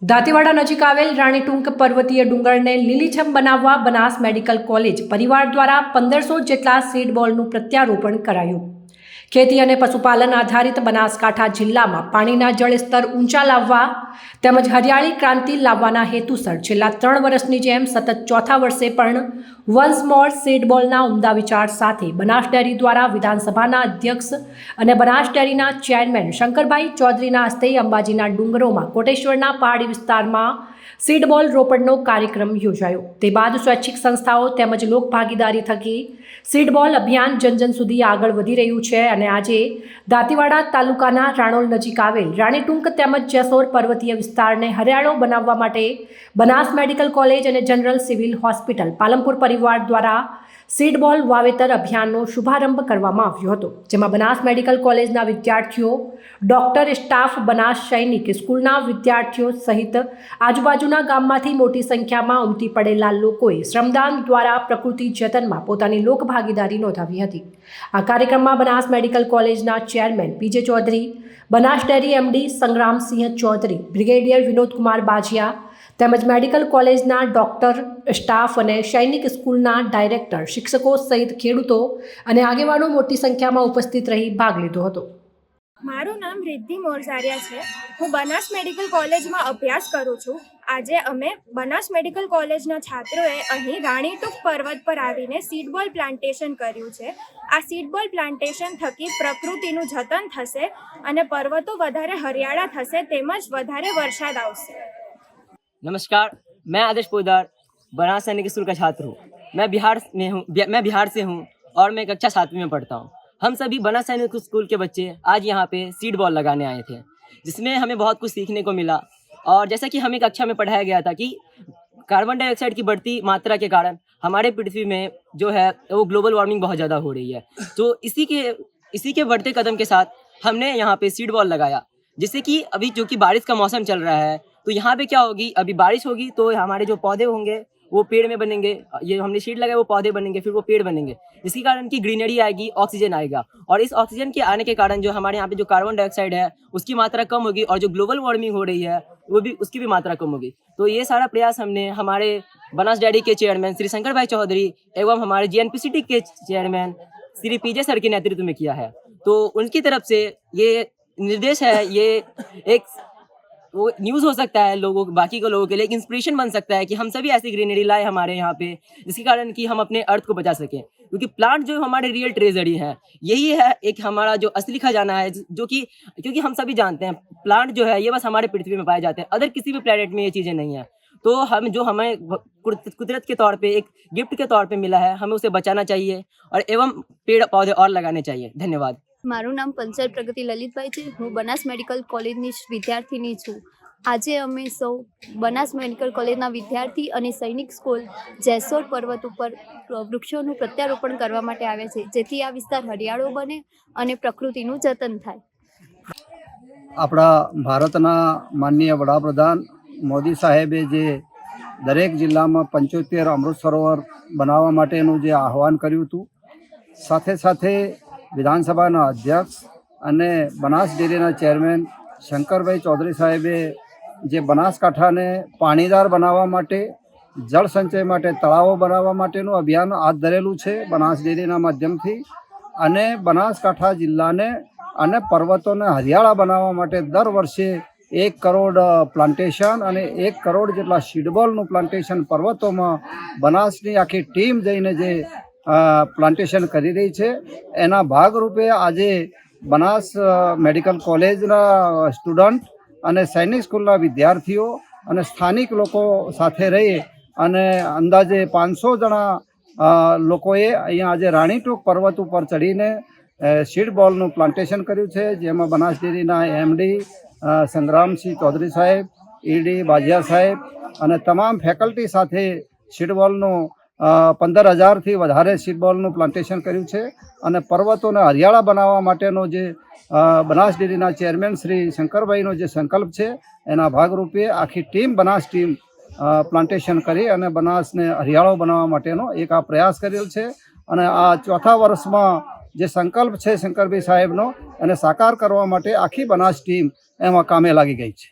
દાંતીવાડા નજીક આવેલ રાણીટુંક પર્વતીય ડુંગરને લીલીછમ બનાવવા બનાસ મેડિકલ કોલેજ પરિવાર દ્વારા પંદરસો જેટલા સીડ બોલનું પ્રત્યારોપણ કરાયું. ખેતી અને પશુપાલન આધારિત બનાસકાંઠા જિલ્લામાં પાણીના જળસ્તર ઊંચા લાવવા તેમજ હરિયાળી ક્રાંતિ લાવવાના હેતુસર છેલ્લા ત્રણ વર્ષની જેમ સતત ચોથા વર્ષે પણ વન્સ મોર સીડબોલના ઉમદા વિચાર સાથે બનાસ ડેરી દ્વારા વિધાનસભાના અધ્યક્ષ અને બનાસ ડેરીના ચેરમેન શંકરભાઈ ચૌધરીના હસ્તે અંબાજીના ડુંગરોમાં કોટેશ્વરના પહાડી વિસ્તારમાં સીડબોલ રોપણનો કાર્યક્રમ યોજાયો. તે બાદ સ્વૈચ્છિક સંસ્થાઓ તેમજ લોકભાગીદારી થકી સીડબોલ અભિયાન જનજન સુધી આગળ વધી રહ્યું છે. અને આજે દાંતીવાડા તાલુકાના રાણોલ નજીક આવેલ રાણીટુંક તેમજ જેસોર પર્વતીય વિસ્તારને હરિયાળો બનાવવા માટે બનાસ મેડિકલ કોલેજ અને જનરલ સિવિલ હોસ્પિટલ પાલનપુર પરિવાર દ્વારા સીડબોલ વાવેતર અભિયાનનો શુભારંભ કરવામાં આવ્યો હતો, જેમાં બનાસ મેડિકલ કોલેજના વિદ્યાર્થીઓ, ડોક્ટર, સ્ટાફ, બનાસ સૈનિક, સ્કૂલના વિદ્યાર્થીઓ સહિત આજુબાજુના ગામમાંથી મોટી સંખ્યામાં ઉમટી પડેલા લોકોએ શ્રમદાન દ્વારા પ્રકૃતિ જતનમાં પોતાની લોકભાગીદારી નોંધાવી હતી. આ કાર્યક્રમમાં બનાસ મેડિકલ કોલેજના chairman PJ Chaudhary, Banas dairy MD Sangramsinh Chaudhary, brigadier Vinodkumar Bajiya તેમજ મેડિકલ કોલેજના ડોક્ટર, સ્ટાફ અને સૈનિક સ્કૂલના ડાયરેક્ટર, શિક્ષકો સહિત ખેડૂતો અને આગેવાનો મોટી સંખ્યામાં ઉપસ્થિત રહી ભાગ લીધો હતો. મારું નામ રિદ્ધિ મોરસારિયા છે. હું બનાસ મેડિકલ કોલેજમાં અભ્યાસ કરું છું આજે અમે બનાસ મેડિકલ કોલેજના છાત્રોએ અહીં રાણીટુક પર્વત પર આવીને સીડબોલ પ્લાન્ટેશન કર્યું છે આ સીડબોલ પ્લાન્ટેશન થકી પ્રકૃતિનું જતન થશે અને પર્વતો વધારે હરિયાળા થશે તેમજ વધારે વરસાદ આવશે नमस्कार मैं आदेश पोदार बनास सैनिक स्कूल का छात्र हूँ मैं बिहार में हूँ बि- मैं बिहार से हूँ और मैं कक्षा सातवीं में पढ़ता हूँ हम सभी बनास सैनिक स्कूल के बच्चे आज यहाँ पे सीड बॉल लगाने आए थे जिसमें हमें बहुत कुछ सीखने को मिला। और जैसा कि हमें कक्षा में पढ़ाया गया था कि कार्बन डाइऑक्साइड की बढ़ती मात्रा के कारण हमारे पृथ्वी में जो है, वो ग्लोबल वार्मिंग बहुत ज़्यादा हो रही है। तो इसी के इसी के बढ़ते कदम के साथ हमने यहाँ पे सीड बॉल लगाया, जिससे कि अभी जो कि बारिश का मौसम चल रहा है तो यहाँ पे क्या होगी, अभी बारिश होगी तो हमारे जो पौधे होंगे वो पेड़ में बनेंगे, ये हमने शीट लगाया, वो पौधे बनेंगे, फिर वो पेड़ बनेंगे। जिसके कारण की ग्रीनरी आएगी, ऑक्सीजन आएगा। और इस ऑक्सीजन के आने के कारण जो हमारे यहाँ पे जो कार्बन डाइऑक्साइड है, उसकी मात्रा कम होगी और जो ग्लोबल वार्मिंग हो रही है, वो भी उसकी भी मात्रा कम होगी। तो ये सारा प्रयास हमने हमारे बनास डैडी के चेयरमैन श्री शंकर भाई चौधरी एवं हमारे जी के चेयरमैन श्री पीजे सर के नेतृत्व में किया है। तो उनकी तरफ़ से ये निर्देश है, ये एक वो न्यूज़ हो सकता है लोगों, बाकी के लोगों के लिए एक इंस्पिरेशन बन सकता है कि हम सभी ऐसी ग्रीनरी लाए हमारे यहाँ पे, जिसके कारण कि हम अपने अर्थ को बचा सकें। क्योंकि प्लांट जो हमारे रियल ट्रेजरी है, यही है एक हमारा जो असली खजाना है, जो कि, क्योंकि हम सभी जानते हैं प्लांट जो है ये बस हमारे पृथ्वी में पाए जाते हैं, अदर किसी भी प्लानट में ये चीज़ें नहीं है। तो हम, जो हमें कुदरत के तौर पे, एक गिफ्ट के तौर पे मिला है, हमें उसे बचाना चाहिए और एवं पेड़ पौधे और लगाने चाहिए। धन्यवाद। મારું નામ પંચાયત પ્રગતિ લલિતભાઈ છે. હું બનાસ મેડિકલ કોલેજની વિદ્યાર્થીની છું. આજે અમે સૌ બનાસ મેડિકલ કોલેજના વિદ્યાર્થી અને સૈનિક સ્કૂલ જેસોર પર્વત ઉપર વૃક્ષોનું પ્રત્યારોપણ કરવા માટે આવ્યા છે. જેથી આ વિસ્તાર હરિયાળો બને અને પ્રકૃતિનું જતન થાય. આપણા ભારતના માનનીય વડાપ્રધાન મોદી સાહેબે જે દરેક જિલ્લામાં પંચોતેર અમૃત સરોવર બનાવવા માટેનું જે આહવાન કર્યું હતું, સાથે સાથે વિધાનસભાના અધ્યક્ષ અને બનાસ ડેરીના ચેરમેન શંકરભાઈ ચૌધરી સાહેબે જે બનાસકાંઠાને પાણીદાર બનાવવા માટે, જળ સંચય માટે તળાવો બનાવવા માટેનું અભિયાન હાથ ધરેલું છે બનાસ ડેરીના માધ્યમથી અને બનાસકાંઠા જિલ્લાને અને પર્વતોને હરિયાળા બનાવવા માટે દર વર્ષે એક કરોડ પ્લાન્ટેશન અને એક કરોડ જેટલા સીડબોલનું પ્લાન્ટેશન પર્વતોમાં બનાસની આખી ટીમ જઈને જે પ્લાન્ટેશન કરી રહી છે. એના ભાગરૂપે આજે બનાસ મેડિકલ કોલેજના સ્ટુડન્ટ અને સૈનિક સ્કૂલના વિદ્યાર્થીઓ અને સ્થાનિક લોકો સાથે રહી અને અંદાજે પાંચસો જણા લોકોએ અહીંયા આજે રાણીટોક પર્વત ઉપર ચડીને સીડ બોલનું પ્લાન્ટેશન કર્યું છે. જેમાં બનાસ ડેરીના એમડી સંગ્રામસિંહ ચૌધરી સાહેબ ઈડી બાજિયા સાહેબ અને તમામ ફેકલ્ટી સાથે સીડ બોલનું પંદર હજારથી વધારે સીડબોલનું પ્લાન્ટેશન કર્યું છે અને પર્વતોને હરિયાળા બનાવવા માટેનો જે બનાસ ડેરીના ચેરમેન શ્રી શંકરભાઈનો જે સંકલ્પ છે, એના ભાગરૂપે આખી ટીમ બનાસ ટીમ પ્લાન્ટેશન કરી અને બનાસને હરિયાળો બનાવવા માટેનો એક આ પ્રયાસ કરેલ છે. અને આ ચોથા વર્ષમાં જે સંકલ્પ છે શંકરભાઈ સાહેબનો, એને સાકાર કરવા માટે આખી બનાસ ટીમ એમાં કામે લાગી ગઈ છે.